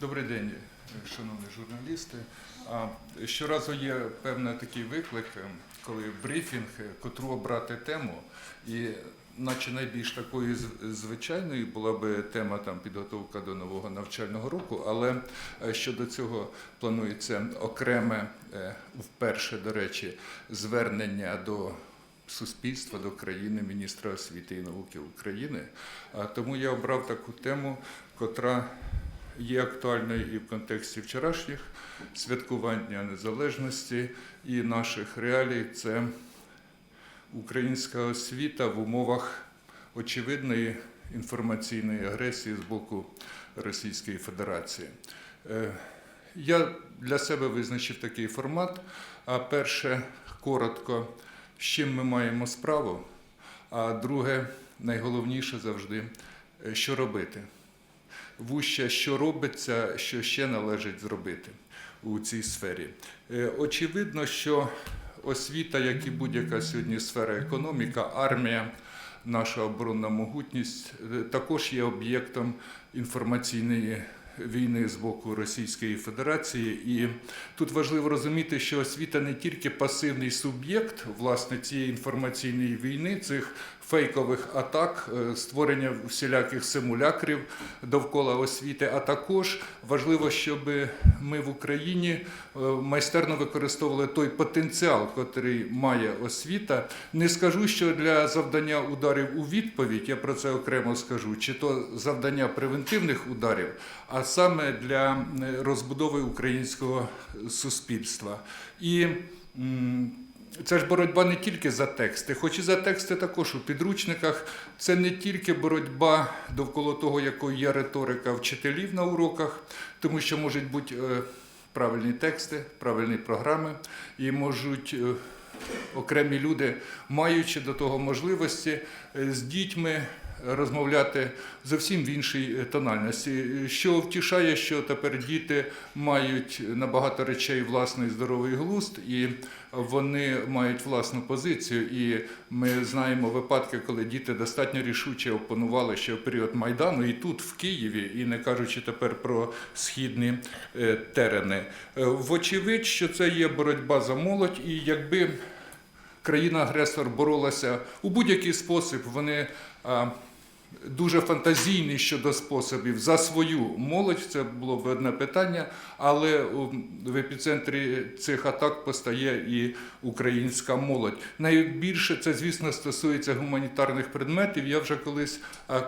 Добрий день, шановні журналісти. Щоразу є певний такий виклик, е, коли брифінг, е, котру обрати тему, і наче найбільш такою звичайною була би тема там підготовка до нового навчального року, але е, щодо цього планується окреме, вперше, до речі, звернення до суспільства, до країни, міністра освіти і науки України. Тому я обрав таку тему, котра є актуальною і в контексті вчорашніх святкувань Дня Незалежності і наших реалій. Це українська освіта в умовах очевидної інформаційної агресії з боку Російської Федерації. Е, Я для себе визначив такий формат. А перше, коротко, з чим ми маємо справу. А друге, найголовніше завжди, е, що робити. Вуще, що робиться, що ще належить зробити у цій сфері. Е, Очевидно, що освіта, як і будь-яка сьогодні сфера економіка, армія, наша оборонна могутність е, також є об'єктом інформаційної війни з боку Російської Федерації. І тут важливо розуміти, що освіта не тільки пасивний суб'єкт власне цієї інформаційної війни, цих фейкових атак, е, створення всіляких симулякрів довкола освіти, а також важливо, щоб ми в Україні е, майстерно використовували той потенціал, який має освіта. Не скажу, що для завдання ударів у відповідь, я про це окремо скажу, чи то завдання превентивних ударів, а саме для е, розбудови українського суспільства. І це ж боротьба не тільки за тексти, хоч і за тексти також у підручниках. Це не тільки боротьба довкола того, якою є риторика вчителів на уроках, тому що можуть бути е, правильні тексти, правильні програми, і можуть е, окремі люди, маючи до того можливості, е, з дітьми розмовляти зовсім в іншій тональності. Що втішає, що тепер діти мають набагато речей власний здоровий глузд, і вони мають власну позицію. І ми знаємо випадки, коли діти достатньо рішуче опанували ще в період Майдану, і тут, в Києві, і не кажучи тепер про східні е, терени. Е, Вочевидь, що це є боротьба за молодь, і якби країна-агресор боролася у будь-який спосіб, вони дуже фантазійні щодо способів за свою молодь. Це було б одне питання, але в епіцентрі цих атак постає і українська молодь. Найбільше це, звісно, стосується гуманітарних предметів. Я вже колись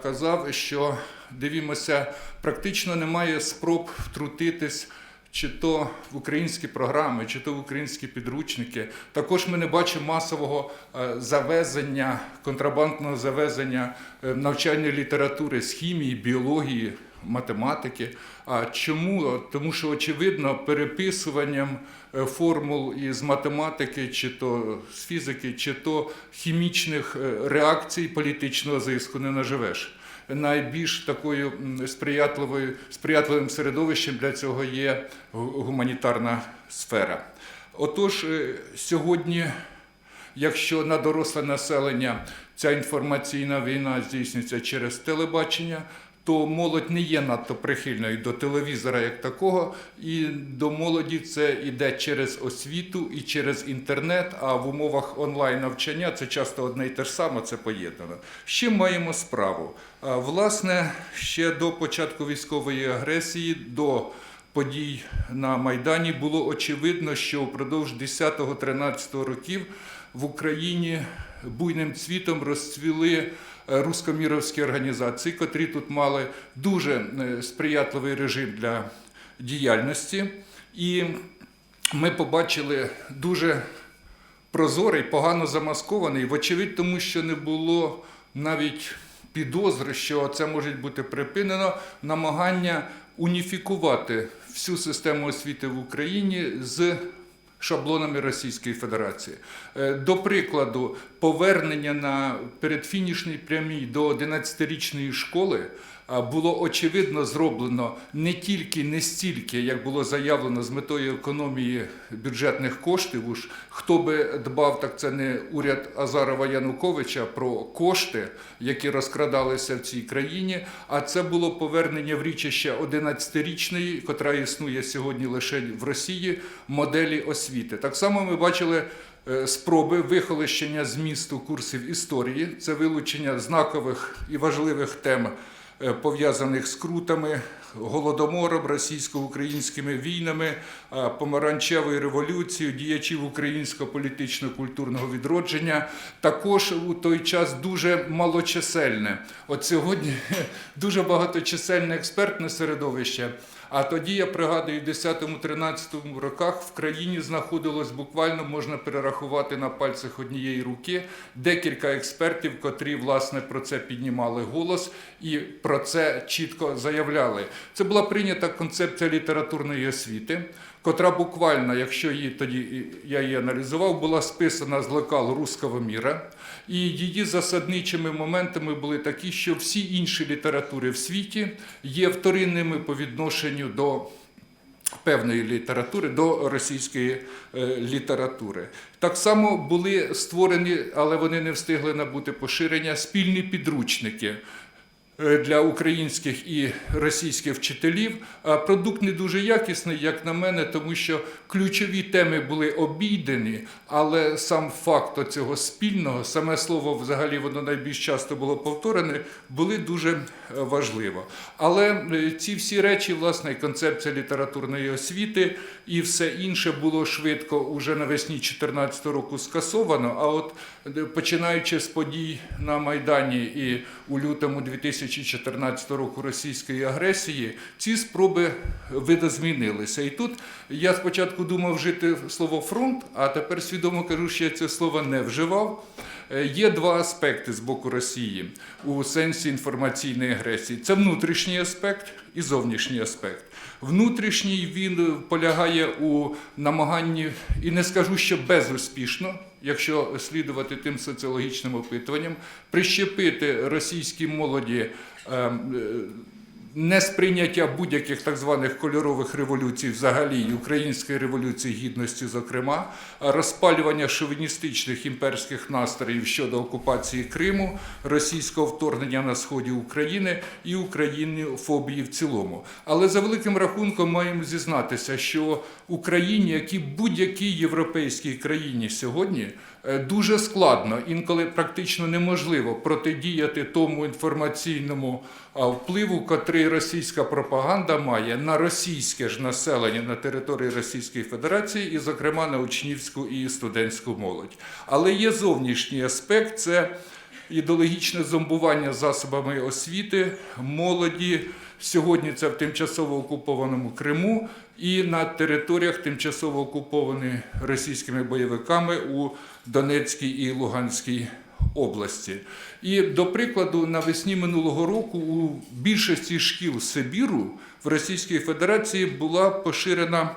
казав, що дивімося, практично немає спроб втрутитись чи то в українські програми, чи то в українські підручники. Також ми не бачимо масового е, завезення, контрабандного завезення е, навчальної літератури з хімії, біології, математики. А чому? Тому що, очевидно, переписуванням е, формул із математики, чи то з фізики, чи то хімічних реакцій політичного зиску не наживеш найбільш такою сприятливою сприятливим середовищем для цього є гуманітарна сфера. Отож, е, сьогодні, якщо на доросле населення ця інформаційна війна здійснюється через телебачення, то молодь не є надто прихильною до телевізора як такого, і до молоді це йде через освіту і через інтернет. А в умовах онлайн навчання це часто одне й те ж саме, це поєднано. З чим маємо справу? Власне, ще до початку військової агресії, до подій на Майдані було очевидно, що впродовж 10-13 років в Україні буйним цвітом розцвіли рускоміровські організації, котрі тут мали дуже е, сприятливий режим для діяльності. І ми побачили дуже прозорий, погано замаскований, вочевидь, тому що не було навіть підозри, що це може бути припинено, намагання уніфікувати всю систему освіти в Україні з шаблонами Російської Федерації. Е, До прикладу, повернення на передфінішній прямій до 11-річної школи було очевидно зроблено не тільки не стільки, як було заявлено з метою економії бюджетних коштів. Уж хто би дбав, так це не уряд Азарова Януковича про кошти, які розкрадалися в цій країні. А це було повернення в річище 11-річної, котра існує сьогодні лише в Росії, моделі освіти. Так само ми бачили. е, Спроби вихолощення змісту курсів історії, це вилучення знакових і важливих тем, пов'язаних з крутами, голодомором, російсько-українськими війнами, помаранчевою революцією, діячів українського політично-культурного відродження. Також у той час дуже малочисельне. От сьогодні дуже багаточисельне експертне середовище. А тоді я пригадую, в 10-13 роках в країні знаходилось буквально можна перерахувати на пальцях однієї руки декілька експертів, котрі власне про це піднімали голос і про це чітко заявляли. Це була прийнята концепція літературної освіти, котра буквально, якщо її тоді я її аналізував, була списана з лекал руського міра, і її засадничими моментами були такі, що всі інші літератури в світі є вторинними по відношенню до певної літератури до російської е, літератури. Так само були створені, але вони не встигли набути поширення, спільні підручники. Е, Для українських і російських вчителів продукт не дуже якісний, як на мене, тому що ключові теми були обійдені, але сам факт цього спільного, саме слово взагалі воно найбільш часто було повторене, були дуже е, важливо. Але е, ці всі речі, власне, концепція літературної освіти і все інше було швидко уже навесні 2014 року скасовано. А от починаючи з подій на Майдані і у лютому 2014 року російської агресії, ці спроби видозмінилися. І тут я спочатку думав вжити слово фронт, а тепер свідомо кажу, що я це слово не вживав. Е, Є два аспекти з боку Росії у сенсі інформаційної агресії: це внутрішній аспект і зовнішній аспект. Внутрішній він полягає у намаганні, і не скажу, що безуспішно, якщо слідувати тим соціологічним опитуванням, прищепити російській молоді. Несприйняття будь-яких так званих кольорових революцій, взагалі і української революції гідності, зокрема, розпалювання шовіністичних імперських настроїв щодо окупації Криму, російського вторгнення на сході України і українофобії в цілому. Але за великим рахунком маємо зізнатися, що Україні, як і будь-якій європейській країні сьогодні. Е, Дуже складно, інколи практично неможливо протидіяти тому інформаційному впливу, котрий російська пропаганда має на російське ж населення на території Російської Федерації, і, зокрема, на учнівську і студентську молодь. Але є зовнішній аспект це ідеологічне зомбування засобами освіти, молоді. Сьогодні це в тимчасово окупованому Криму і на територіях тимчасово окупованих російськими бойовиками у Донецькій і Луганській області. І до прикладу, навесні минулого року у більшості шкіл Сибіру в Російській Федерації була поширена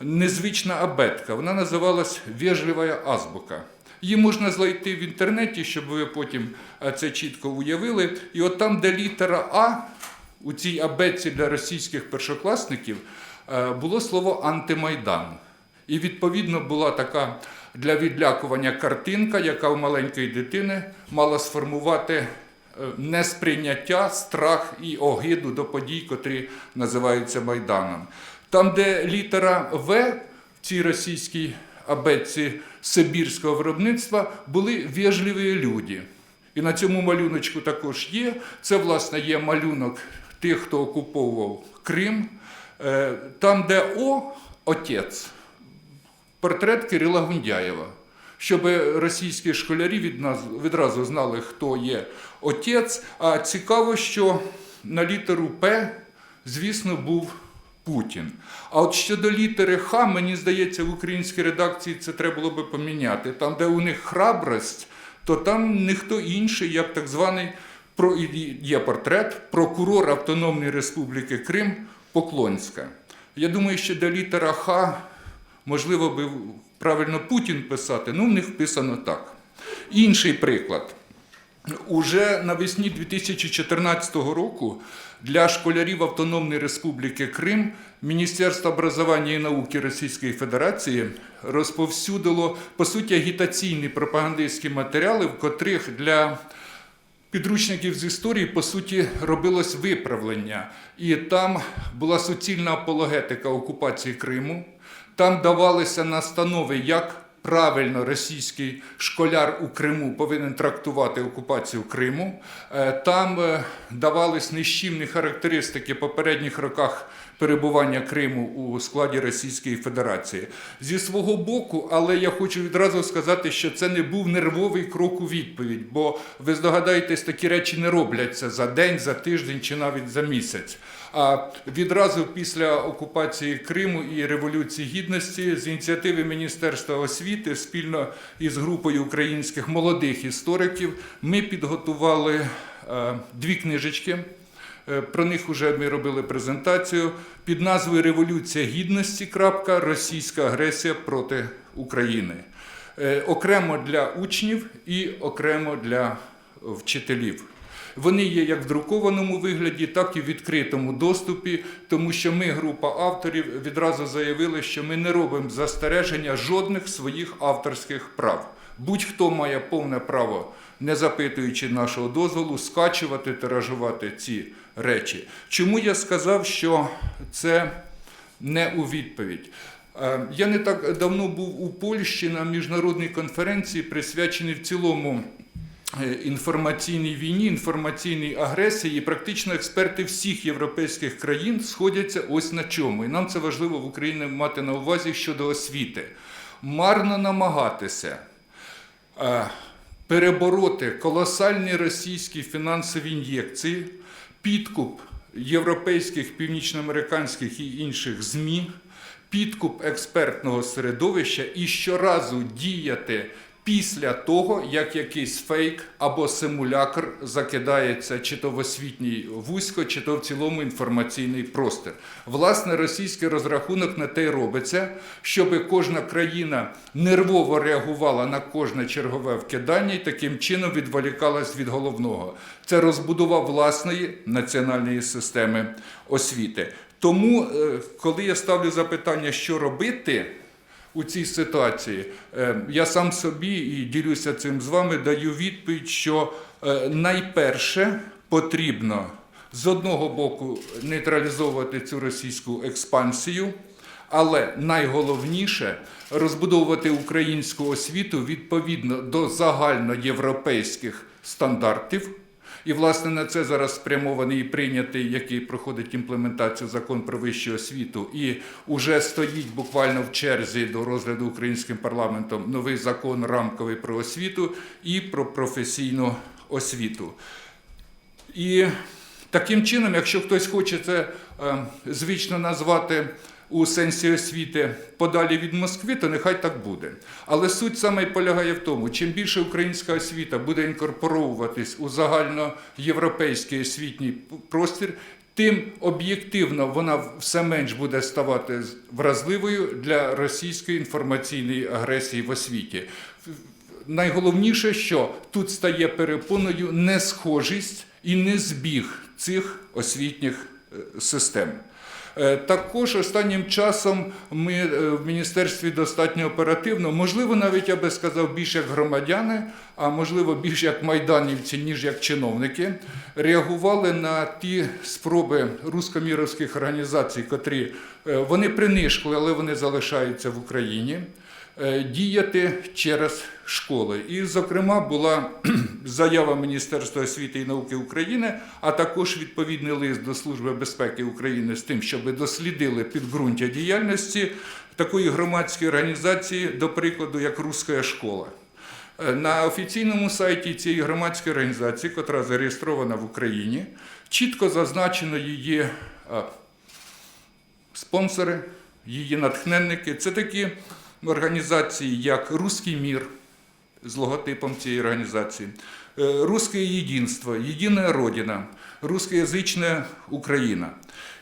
незвична абетка. Вона називалась «Вежлива азбука. Її можна знайти в інтернеті, щоб ви потім це чітко уявили. І от там, де літера А у цій абетці для російських першокласників було слово антимайдан. І відповідно була така для відлякування картинка, яка у маленької дитини мала сформувати е, несприйняття, страх і огиду до подій, котрі називаються Майданом. Там, де літера В в цій російській абетці сибірського виробництва, були вежливі люди. І на цьому малюночку також є. Це, власне, є малюнок тих, хто окуповував Крим. Е, Там, де О, отець, портрет Кирила Гундяєва. Щоб російські школярі відразу знали, хто є отець. А цікаво, що на літеру П, звісно, був Путін. А от щодо літери Х, мені здається, в українській редакції це треба було би поміняти. Там, де у них храбрость, то там ніхто інший, як так званий є портрет прокурор Автономної Республіки Крим Поклонська. Я думаю, що де літера Х, можливо, би правильно Путін писати, ну в них вписано так. Інший приклад. Уже навесні 2014 року для школярів Автономної Республіки Крим Міністерство образування і науки Російської Федерації розповсюдило по суті агітаційні пропагандистські матеріали, в котрих для підручників з історії по суті робилось виправлення, і там була суцільна апологетика окупації Криму. Там давалися настанови, як правильно російський школяр у Криму повинен трактувати окупацію Криму. Е, Там е, давались нищівні характеристики попередніх роках перебування Криму у складі Російської Федерації. Зі свого боку, але я хочу відразу сказати, що це не був нервовий крок у відповідь, бо ви здогадаєтесь, такі речі не робляться за день, за тиждень чи навіть за місяць. А відразу після окупації Криму і Революції Гідності з ініціативи Міністерства освіти спільно із групою українських молодих істориків ми підготували е, дві книжечки. Е, Про них вже ми робили презентацію під назвою Революція Гідності. Російська агресія проти України. Е, Окремо для учнів і окремо для вчителів. Вони є як в друкованому вигляді, так і в відкритому доступі, тому що ми, група авторів, відразу заявили, що ми не робимо застереження жодних своїх авторських прав. Будь-хто має повне право, не запитуючи нашого дозволу, скачувати, тиражувати ці речі. Чому я сказав, що це не у відповідь? Е, Я не так давно був у Польщі на міжнародній конференції, присвяченій в цілому е, інформаційній війні, інформаційній агресії. І практично експерти всіх європейських країн сходяться ось на чому. І нам це важливо в Україні мати на увазі щодо освіти. Марно намагатися е, перебороти колосальні російські фінансові ін'єкції, підкуп європейських, північноамериканських і інших ЗМІ, підкуп експертного середовища і щоразу діяти після того, як якийсь фейк або симулякр закидається чи то в освітній вузько, чи то в цілому інформаційний простір. Власне, російський розрахунок на те й робиться, щоб кожна країна нервово реагувала на кожне чергове вкидання і таким чином відволікалась від головного. Це розбудова власної національної системи освіти. Тому, е, коли я ставлю запитання, що робити у цій ситуації, е, я сам собі і ділюся цим з вами, даю відповідь, що е, найперше потрібно з одного боку нейтралізовувати цю російську експансію. Але найголовніше розбудовувати українську освіту відповідно до загальноєвропейських стандартів. І, власне, на це зараз спрямований і прийнятий, який проходить імплементацію закон про вищу освіту, і вже стоїть буквально в черзі до розгляду українським парламентом новий закон рамковий про освіту і про професійну освіту. І таким чином, якщо хтось хоче це е, звично назвати у сенсі освіти подалі від Москви, то нехай так буде. Але суть саме полягає в тому, чим більше українська освіта буде інкорпоровуватись у загальноєвропейський освітній простір, тим об'єктивно вона все менш буде ставати вразливою для російської інформаційної агресії в освіті. Найголовніше, що тут стає перепоною несхожість і незбіг цих освітніх е, систем. Е, Також останнім часом ми е, в міністерстві достатньо оперативно, можливо, навіть я би сказав, більш як громадяни, а можливо, більш як майданівці, ніж як чиновники, реагували на ті спроби рускоміровських організацій, котрі е, вони принишкли, але вони залишаються в Україні. Е, Діяти через школи. І, зокрема, була заява Міністерства освіти і науки України, а також відповідний лист до Служби безпеки України з тим, щоб дослідили підґрунтя діяльності такої громадської організації, до прикладу, як Руська школа. Е, На офіційному сайті цієї громадської організації, яка зареєстрована в Україні, чітко зазначено її спонсори, її натхненники. Це такі організації, як Руський мір з логотипом цієї організації, е, Русське єдинство, Єдина Родина, Рускоязична Україна.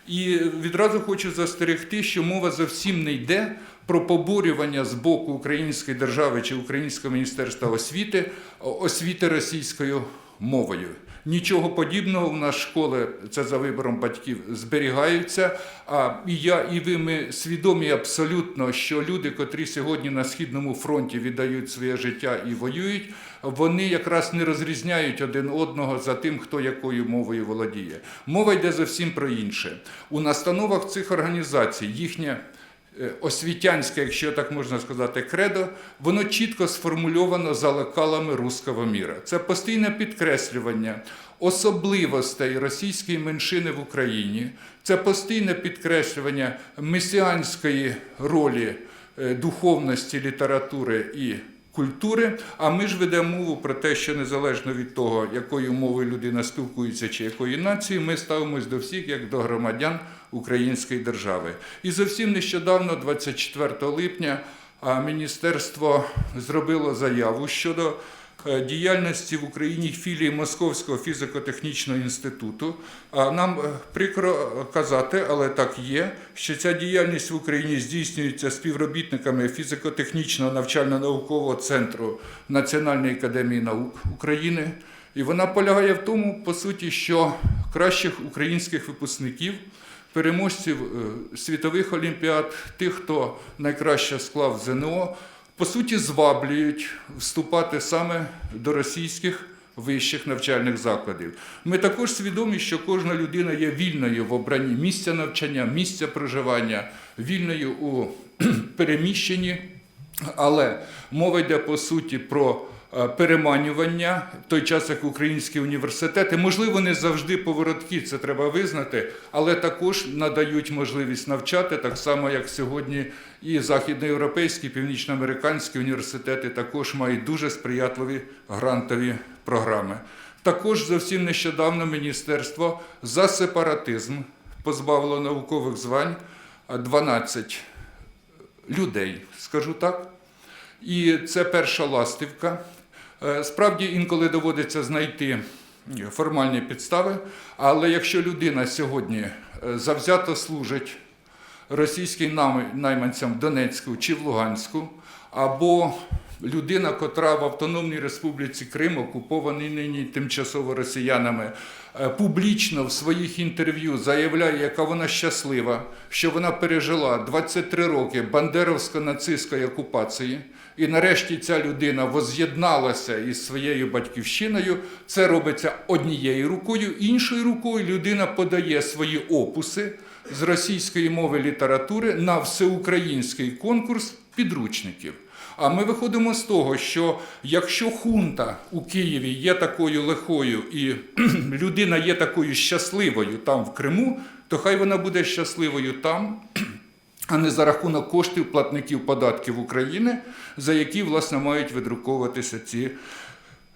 І відразу хочу застерегти, що мова зовсім не йде про поборювання з боку Української держави чи Українського міністерства освіти, освіти російською мовою. Нічого подібного у нас школи, це за вибором батьків, зберігаються. А і я, і ви ми свідомі абсолютно, що люди, котрі сьогодні на східному фронті віддають своє життя і воюють, вони якраз не розрізняють один одного за тим, хто якою мовою володіє. Мова йде зовсім про інше. У настановах цих організацій їхнє освітянське, якщо так можна сказати, кредо, воно чітко сформульовано за лекалами руского міра. Це постійне підкреслювання особливостей російської меншини в Україні, це постійне підкреслювання месіанської ролі е, духовності, літератури і культури. А ми ж ведемо мову про те, що незалежно від того, якою мовою людина спілкується чи якої нації, ми ставимось до всіх як до громадян української держави. І зовсім нещодавно, 24 липня, міністерство зробило заяву щодо діяльності в Україні філії Московського фізико-технічного інституту. Нам е, прикро казати, але так є, що ця діяльність в Україні здійснюється співробітниками фізико-технічного навчально-наукового центру Національної академії наук України. І вона полягає в тому, по суті, що кращих українських випускників переможців е, світових олімпіад, тих, хто найкраще склав ЗНО, по суті, зваблюють вступати саме до російських вищих навчальних закладів. Ми також свідомі, що кожна людина є вільною в обранні місця навчання, місця проживання, вільною у переміщенні. Але мова йде по суті про переманювання, в той час як українські університети, можливо, не завжди поворотки, це треба визнати, але також надають можливість навчати, так само як сьогодні і західноєвропейські, північноамериканські університети також мають дуже сприятливі грантові програми. Також зовсім нещодавно міністерство за сепаратизм позбавило наукових звань 12 людей, скажу так. І це перша ластівка. Е, Справді інколи доводиться знайти формальні підстави, але якщо людина сьогодні е, завзято служить російським найманцям в Донецьку чи в Луганську, або людина, котра в Автономній Республіці Крим, окупований нині тимчасово росіянами, е, публічно в своїх інтерв'ю заявляє, яка вона щаслива, що вона пережила 23 роки бандеровсько-нацистської окупації, і нарешті ця людина воз'єдналася із своєю батьківщиною. Це робиться однією рукою, іншою рукою людина подає свої опуси з російської мови літератури на всеукраїнський конкурс підручників. А ми виходимо з того, що якщо хунта у Києві є такою лихою і людина є такою щасливою там в Криму, то хай вона буде щасливою там, а не за рахунок коштів платників податків України, за які, власне, мають видруковуватися ці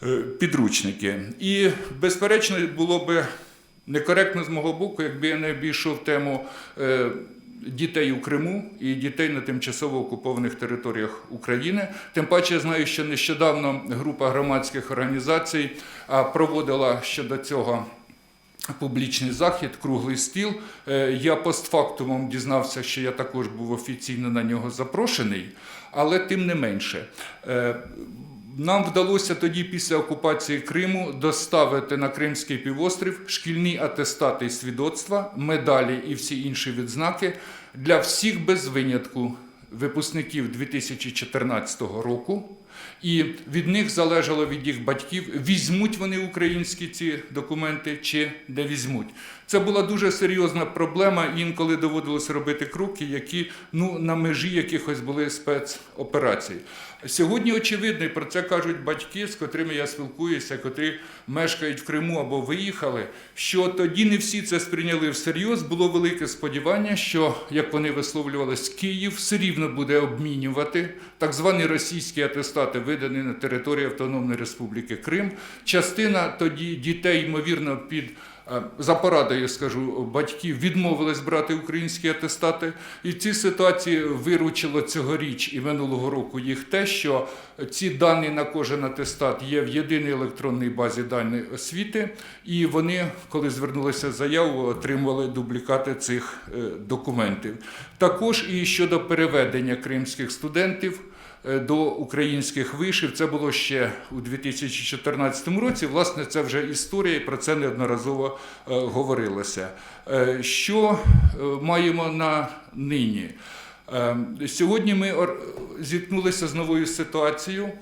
е, підручники. І, безперечно, було би некоректно з мого боку, якби я не обійшов тему е, дітей у Криму і дітей на тимчасово окупованих територіях України. Тим паче я знаю, що нещодавно група громадських організацій проводила щодо цього. Публічний захід, круглий стіл. Е, Я постфактумом дізнався, що я також був офіційно на нього запрошений, але тим не менше. е, Нам вдалося тоді, після окупації Криму, доставити на Кримський півострів шкільні атестати і свідоцтва, медалі і всі інші відзнаки для всіх без винятку випускників 2014 року. І від них залежало від їх батьків, візьмуть вони українські ці документи чи не візьмуть. Це була дуже серйозна проблема. Інколи доводилось робити кроки, які ну на межі якихось були спецоперацій. Сьогодні очевидно, і про це кажуть батьки, з котрими я спілкуюся, котрі мешкають в Криму або виїхали. Що тоді не всі це сприйняли всерйоз. Було велике сподівання, що як вони висловлювались, Київ все рівно буде обмінювати так звані російські атестати, видані на території Автономної Республіки Крим. Частина тоді дітей, ймовірно, під за порадою, скажу, батьків відмовились брати українські атестати, і в цій ситуації виручило цьогоріч і минулого року їх те, що ці дані на кожен атестат є в єдиній електронній базі даних освіти, і вони, коли звернулися заяву, отримували дублікати цих е, документів. Також і щодо переведення кримських студентів. Е, до українських вишів. Це було ще у 2014 році. Власне, це вже історія, і про це неодноразово е, говорилося. Е, Що маємо на нині? Сьогодні ми зіткнулися з новою ситуацією.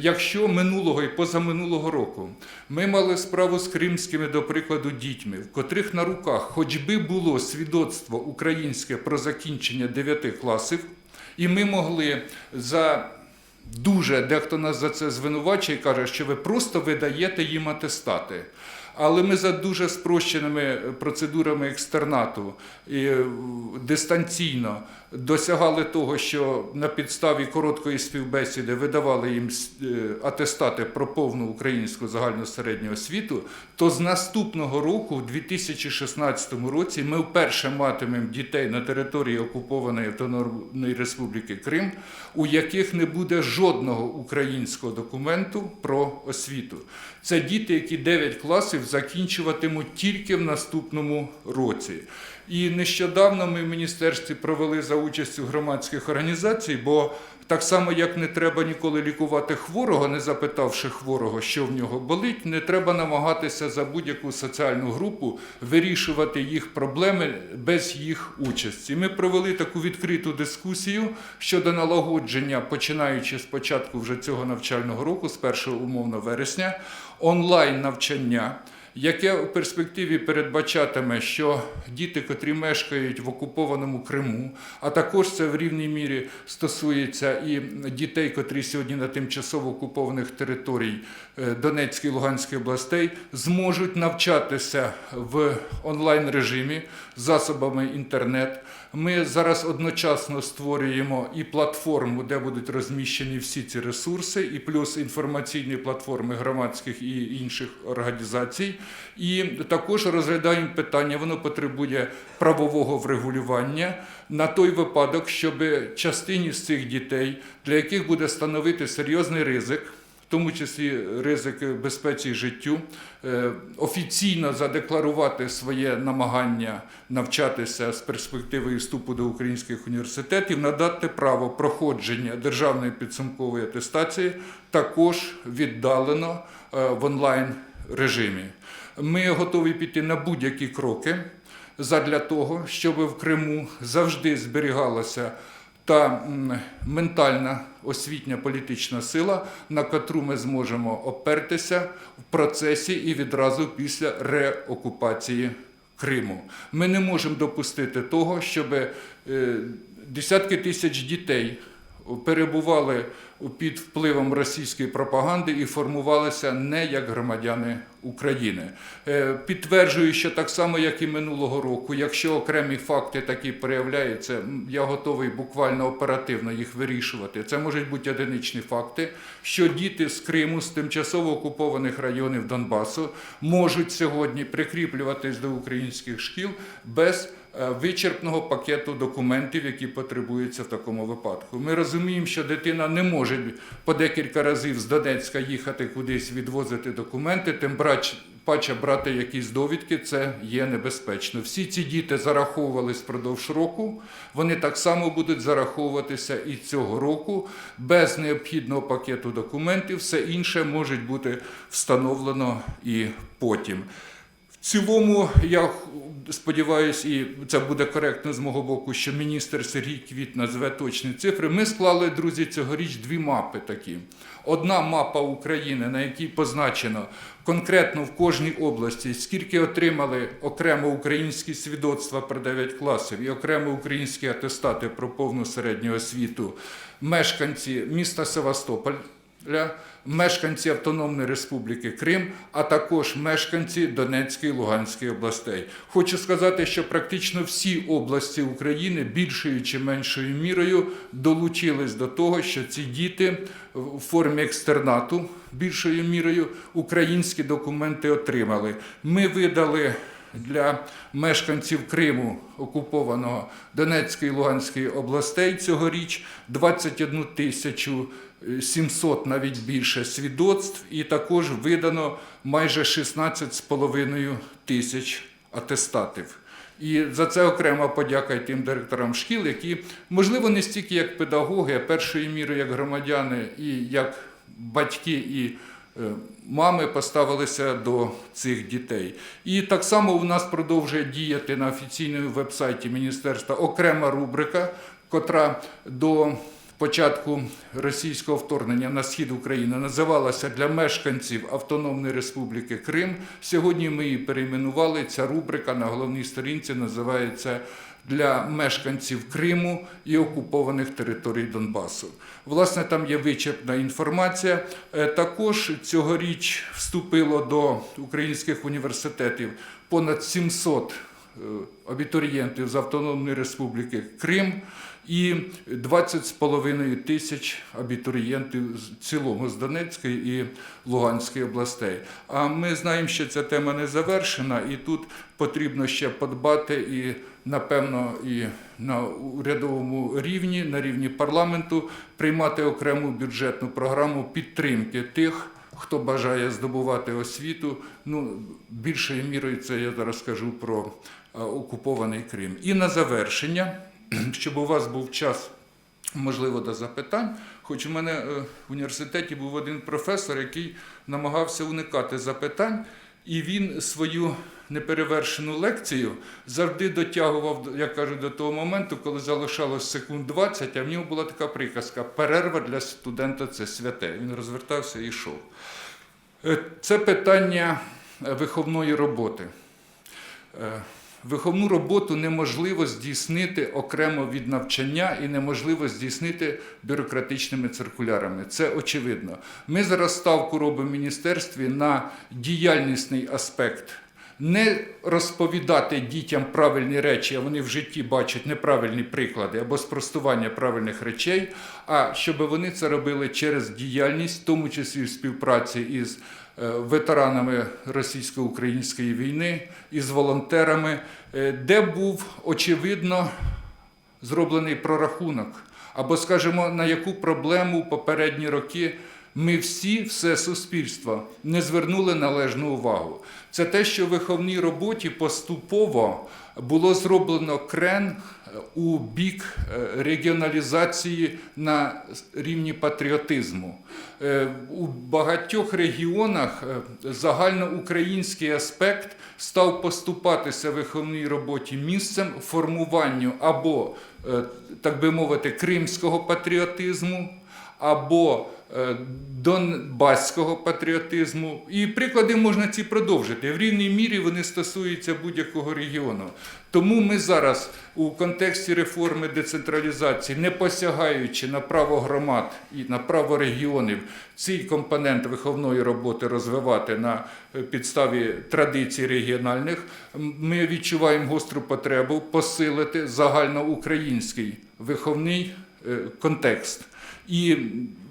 Якщо минулого і позаминулого року ми мали справу з кримськими, до прикладу, дітьми, в котрих на руках хоч би було свідоцтво українське про закінчення 9 класів, і ми могли за дуже дехто нас за це звинувачує каже, що ви просто видаєте їм атестати. Але ми за дуже спрощеними процедурами екстернату і е, дистанційно досягали того, що на підставі короткої співбесіди видавали їм е, атестати про повну українську загальну середню освіту, то з наступного року, в 2016 році, ми вперше матимемо дітей на території окупованої Автономної Республіки Крим, у яких не буде жодного українського документу про освіту. Це діти, які 9 класів закінчуватимуть тільки в наступному році. І нещодавно ми в міністерстві провели за участю громадських організацій, бо так само, як не треба ніколи лікувати хворого, не запитавши хворого, що в нього болить, не треба намагатися за будь-яку соціальну групу вирішувати їх проблеми без їх участі. Ми провели таку відкриту дискусію щодо налагодження, починаючи з початку вже цього навчального року, з 1 умовно вересня, онлайн навчання яке в перспективі передбачатиме, що діти, котрі мешкають в окупованому Криму, а також це в рівній мірі стосується і дітей, котрі сьогодні на тимчасово окупованих територій е, Донецької і Луганської областей, зможуть навчатися в онлайн режимі засобами інтернет. Ми зараз одночасно створюємо і платформу, де будуть розміщені всі ці ресурси, і плюс інформаційні платформи громадських і інших організацій. І також розглядаємо питання, воно потребує правового врегулювання на той випадок, щоб частині з цих дітей, для яких буде становити серйозний ризик. В тому числі ризик безпеці життю, е, офіційно задекларувати своє намагання навчатися з перспективою вступу до українських університетів, надати право проходження державної підсумкової атестації також віддалено е, в онлайн режимі. Ми готові піти на будь-які кроки задля того, щоб в Криму завжди зберігалася та ментальна освітня політична сила, на котру ми зможемо опертися в процесі і відразу після реокупації Криму. Ми не можемо допустити того, щоб е, десятки тисяч дітей перебували під впливом російської пропаганди і формувалися не як громадяни України. Е, Підтверджую, що так само, як і минулого року, якщо окремі факти такі проявляються, я готовий буквально оперативно їх вирішувати. Це можуть бути одиничні факти, що діти з Криму, з тимчасово окупованих районів Донбасу можуть сьогодні прикріплюватись до українських шкіл без вичерпного пакету документів, які потребуються в такому випадку. Ми розуміємо, що дитина не може по декілька разів з Донецька їхати кудись відвозити документи, тим брач- паче брати якісь довідки, це є небезпечно. Всі ці діти зараховувались впродовж року, вони так само будуть зараховуватися і цього року без необхідного пакету документів. Все інше може бути встановлено і потім. Цілому, я сподіваюся, і це буде коректно з мого боку, що міністр Сергій Квіт назве точні цифри. Ми склали, друзі, цьогоріч дві мапи такі. Одна мапа України, на якій позначено конкретно в кожній області, скільки отримали окремо українські свідоцтва про 9 класів і окремо українські атестати про повну середню освіту, мешканці міста Севастополь мешканці Автономної Республіки Крим, а також мешканці Донецької і Луганської областей. Хочу сказати, що практично всі області України більшою чи меншою мірою долучились до того, що ці діти в формі екстернату більшою мірою українські документи отримали. Ми видали для мешканців Криму, окупованого Донецької і Луганської областей цьогоріч 21 тисячу 700 навіть більше свідоцтв, і також видано майже 16,5 тисяч атестатів. І за це окрема подяка й тим директорам шкіл, які, можливо, не стільки як педагоги, а першою мірою як громадяни і як батьки і е, мами поставилися до цих дітей. І так само у нас продовжує діяти на офіційному вебсайті міністерства окрема рубрика, котра до початку російського вторгнення на схід України називалася для мешканців Автономної Республіки Крим. Сьогодні ми її перейменували. Ця рубрика на головній сторінці називається для мешканців Криму і окупованих територій Донбасу. Власне, там є вичерпна інформація. Е, Також цьогоріч вступило до українських університетів понад 700 е, абітурієнтів з Автономної Республіки Крим і 20,5 тисяч абітурієнтів з цілому з Донецької і Луганської областей. А ми знаємо, що ця тема не завершена, і тут потрібно ще подбати і, напевно, і на урядовому рівні, на рівні парламенту, приймати окрему бюджетну програму підтримки тих. Хто бажає здобувати освіту, ну більшою мірою це я зараз скажу про е, окупований Крим. І на завершення, щоб у вас був час, можливо, до запитань. Хоч у мене е, в університеті був один професор, який намагався уникати запитань, і він свою неперевершену лекцію завжди дотягував, я кажу, до того моменту, коли залишалось секунд 20, а в нього була така приказка: перерва для студента це святе. Він розвертався і йшов. Е, Це питання е, виховної роботи. Е, Виховну роботу неможливо здійснити окремо від навчання і неможливо здійснити бюрократичними циркулярами. Це очевидно. Ми зараз ставку робимо в міністерстві на діяльнісний аспект. Не розповідати дітям правильні речі, а вони в житті бачать неправильні приклади або спростування правильних речей, а щоб вони це робили через діяльність, в тому числі в співпраці із е, ветеранами російсько-української війни, із волонтерами, е, де був очевидно зроблений прорахунок, або, скажімо, на яку проблему попередні роки ми всі, все суспільство, не звернули належну увагу. Це те, що в виховній роботі поступово було зроблено крен у бік е, регіоналізації на рівні патріотизму. Е, У багатьох регіонах е, загальноукраїнський аспект став поступатися виховній роботі місцем формуванню або, е, так би мовити, кримського патріотизму, або е, донбаського патріотизму. І приклади можна ці продовжити. В рівній мірі вони стосуються будь-якого регіону. Тому ми зараз у контексті реформи децентралізації, не посягаючи на право громад і на право регіонів, цей компонент виховної роботи розвивати на е, підставі традицій регіональних, ми відчуваємо гостру потребу посилити загальноукраїнський виховний е, контекст. І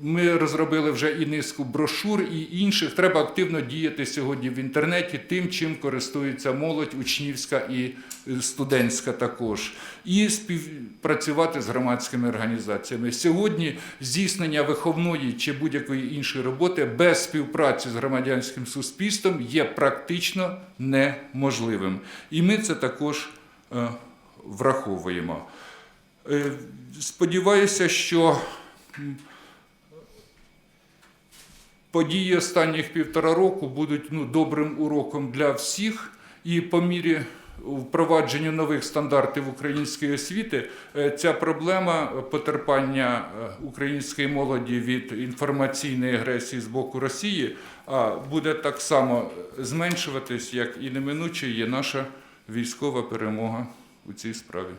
ми розробили вже і низку брошур і інших. Треба активно діяти сьогодні в інтернеті тим, чим користується молодь, учнівська і е, студентська також, і співпрацювати з громадськими організаціями. Сьогодні здійснення виховної чи будь-якої іншої роботи без співпраці з громадянським суспільством є практично неможливим. І ми це також е, враховуємо. Е, Сподіваюся, що події останніх півтора року будуть ну, добрим уроком для всіх, і по мірі впровадження нових стандартів української освіти е, ця проблема потерпання е, української молоді від інформаційної агресії з боку Росії буде так само зменшуватись, як і неминуче є наша військова перемога у цій справі.